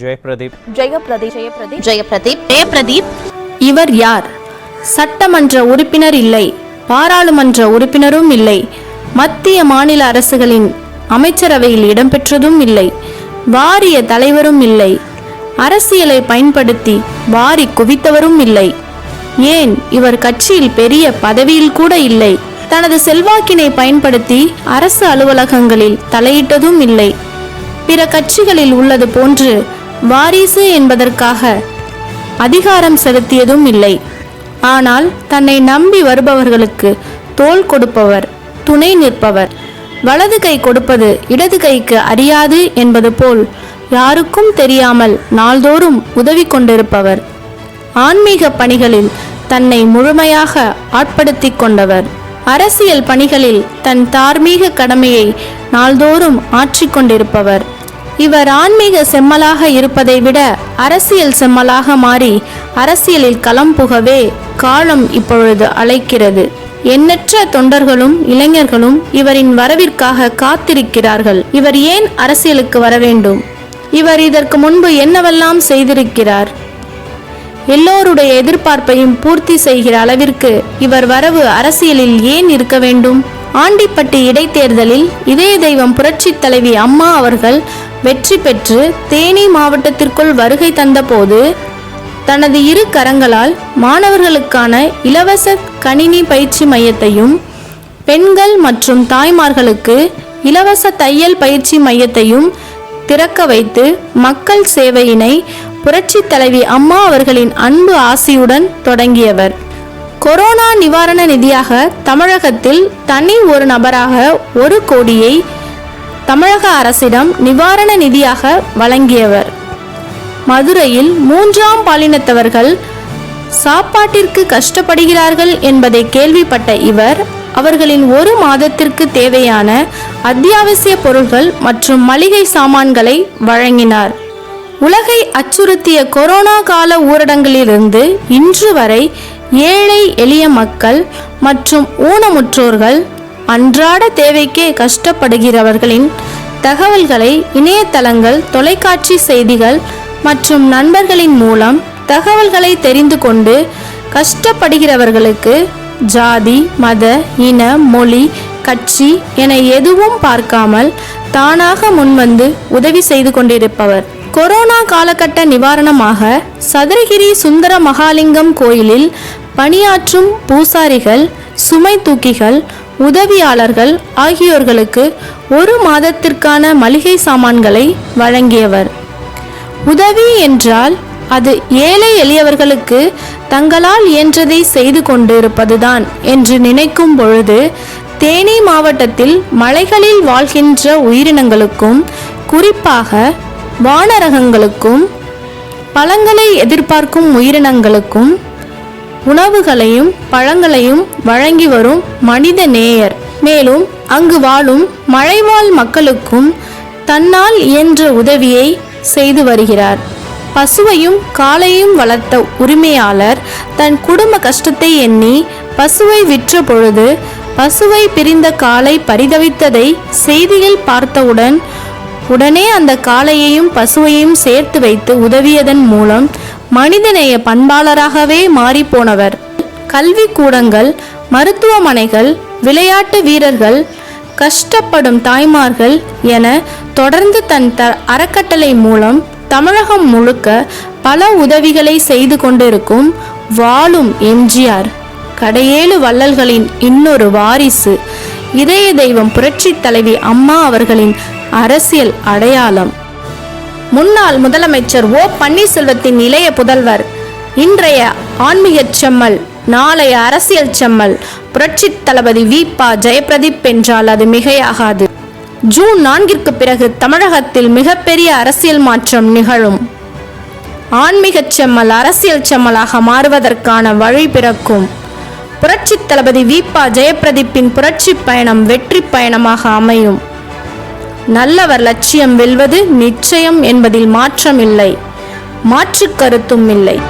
ஜெயபிரதீப் ஜெயபிரதீப் ஜெயபிரதீப் ஜெயபிரதீப் ஜெயபிரதீப் இவர் யார்? சட்டமன்ற உறுப்பினர் இல்லை. பாராளுமன்ற உறுப்பினரும் இல்லை. மத்திய மாநில அரசுகளின் அமைச்சரவையில் இடம்பெற்றதும் இல்லை. வாரிய தலைவரும் இல்லை. அரசியலை பயன்படுத்தி வாரி குவித்தவரும் இல்லை. ஏன்? இவர் கட்சியில் பெரிய பதவியில் கூட இல்லை. தனது செல்வாக்கினை பயன்படுத்தி அரசு அலுவலகங்களில் தலையிட்டதும் இல்லை. பிற கட்சிகளில் உள்ளது போன்று வாரிசு என்பதற்காக அதிகாரம் செலுத்தியதும் இல்லை. ஆனால் தன்னை நம்பி வருபவர்களுக்கு தோல் கொடுப்பவர் துணை நிற்பவர். வலது கை கொடுப்பது இடது கைக்கு அறியாது என்பது போல் யாருக்கும் தெரியாமல் நாள்தோறும் உதவி கொண்டிருப்பவர். ஆன்மீக பணிகளில் தன்னை முழுமையாக ஆட்படுத்தி கொண்டவர். அரசியல் பணிகளில் தன் தார்மீக கடமையை நாள்தோறும் ஆற்றிக்கொண்டிருப்பவர் இவர் ஆன்மீக செம்மலாக இருப்பதை விட அரசியல் செம்மலாக மாறி அரசியலில் களம் புகவே காலம் இப்பொழுது அழைக்கிறது. எண்ணற்ற தொண்டர்களும் இளைஞர்களும் இவரின் வரவிற்காக காத்திருக்கிறார்கள். இவர் ஏன் அரசியலுக்கு வர வேண்டும்? இவர் இதற்கு முன்பு என்னவெல்லாம் செய்திருக்கிறார்? எல்லோருடைய எதிர்பார்ப்பையும் பூர்த்தி செய்கிற அளவிற்கு இவர் வரவு அரசியலில் ஏன் இருக்க வேண்டும்? ஆண்டிப்பட்டி இடைத்தேர்தலில் இதய தெய்வம் புரட்சித் தலைவி அம்மா அவர்கள் வெற்றி பெற்று தேனி மாவட்டத்திற்குள் வருகை தந்தபோது தனது இரு கரங்களால் மாணவர்களுக்கான இலவச கணினி பயிற்சி மையத்தையும் பெண்கள் மற்றும் தாய்மார்களுக்கு இலவச தையல் பயிற்சி மையத்தையும் திறக்க வைத்து மக்கள் சேவையினை புரட்சி தலைவி அம்மா அவர்களின் அன்பு ஆசியுடன் தொடங்கியவர். கொரோனா நிவாரண நிதியாக தமிழகத்தில் தனி ஒரு நபராக ஒரு கோடியை தமிழக அரசிடம் நிவாரண நிதியாக வழங்கியவர். மதுரையில் மூன்றாம் பாலினத்தவர்கள் சாப்பாட்டிற்கு கஷ்டப்படுகிறார்கள் என்பதை கேள்விப்பட்ட இவர் அவர்களின் ஒரு மாதத்திற்கு தேவையான அத்தியாவசிய பொருட்கள் மற்றும் மளிகை சாமான்களை வழங்கினார். உலகை அச்சுறுத்திய கொரோனா கால ஊரடங்கிலிருந்து இன்று வரை ஏழை எளிய மக்கள் மற்றும் ஊனமுற்றோர்கள் அன்றாட தேவைக்கே கஷ்டப்படுகிறவர்களின் தகவல்களை இணையதளங்கள் தொலைக்காட்சி செய்திகள் மற்றும் நண்பர்களின் மூலம் தகவல்களை தெரிந்து கொண்டு கஷ்டப்படுகிறவர்களுக்கு ஜாதி மத இன மொழி கட்சி என எதுவும் பார்க்காமல் தானாக முன்வந்து உதவி செய்து கொண்டிருப்பவர். கொரோனா காலகட்ட நிவாரணமாக சதுரகிரி சுந்தர மகாலிங்கம் கோயிலில் பணியாற்றும் பூசாரிகள் சுமை தூக்கிகள் உதவியாளர்கள் ஆகியோர்களுக்கு ஒரு மாதத்திற்கான மளிகை சாமான்களை வழங்கியவர். உதவி என்றால் அது ஏழை எளியவர்களுக்கு தங்களால் இயன்றதை செய்து கொண்டிருப்பதுதான் என்று நினைக்கும் பொழுது தேனி மாவட்டத்தில் மலைகளில் வாழ்கின்ற உயிரினங்களுக்கும் குறிப்பாக வானரகங்களுக்கும் பழங்களை எதிர்பார்க்கும் உயிரினங்களுக்கும் உணவுகளையும் பழங்களையும் வழங்கி வரும் மனித நேயர். மேலும் அங்கு வாழும் மலைவாழ் மக்களுக்கும் தன்னால் இயன்ற உதவியை செய்து வருகிறார். பசுவையும் காளையும் வளர்த்த உரிமையாளர் தன் குடும்ப கஷ்டத்தை எண்ணி பசுவை விற்ற பொழுது பசுவை பிரிந்த காளை பரிதவித்ததை செய்தியில் பார்த்தவுடன் உடனே அந்த காளையையும் பசுவையும் சேர்த்து வைத்து உதவியதன் மூலம் மனிதநேய பண்பாளராகவே மாறிப்போனவர். கல்வி கூடங்கள் மருத்துவமனைகள் விளையாட்டு வீரர்கள் கஷ்டப்படும் தாய்மார்கள் என தொடர்ந்து தன் த அறக்கட்டளை மூலம் தமிழகம் முழுக்க பல உதவிகளை செய்து கொண்டிருக்கும் வாழும் எம்ஜிஆர். கடையேழு வள்ளல்களின் இன்னொரு வாரிசு இதய தெய்வம் புரட்சி தலைவி அம்மா அவர்களின் அரசியல் அடையாளம். முன்னாள் முதலமைச்சர் ஓ பன்னீர்செல்வத்தின் இளைய புதல்வர் இன்றைய ஆன்மீக செம்மல் நாளைய அரசியல் செம்மல் புரட்சித் தளபதி வி. ஜெயபிரதீப் என்றால் அது மிகையாகாது. ஜூன் நான்கிற்கு பிறகு தமிழகத்தில் மிகப்பெரிய அரசியல் மாற்றம் நிகழும். ஆன்மீக செம்மல் அரசியல் செம்மலாக மாறுவதற்கான வழி பிறக்கும். புரட்சித் தளபதி வி. ஜெயபிரதீப்பின் புரட்சி பயணம் வெற்றி பயணமாக அமையும். நல்லவர் லட்சியம் வெல்வது நிச்சயம் என்பதில் மாற்றமில்லை. மாற்றுக் கருத்தும் இல்லை.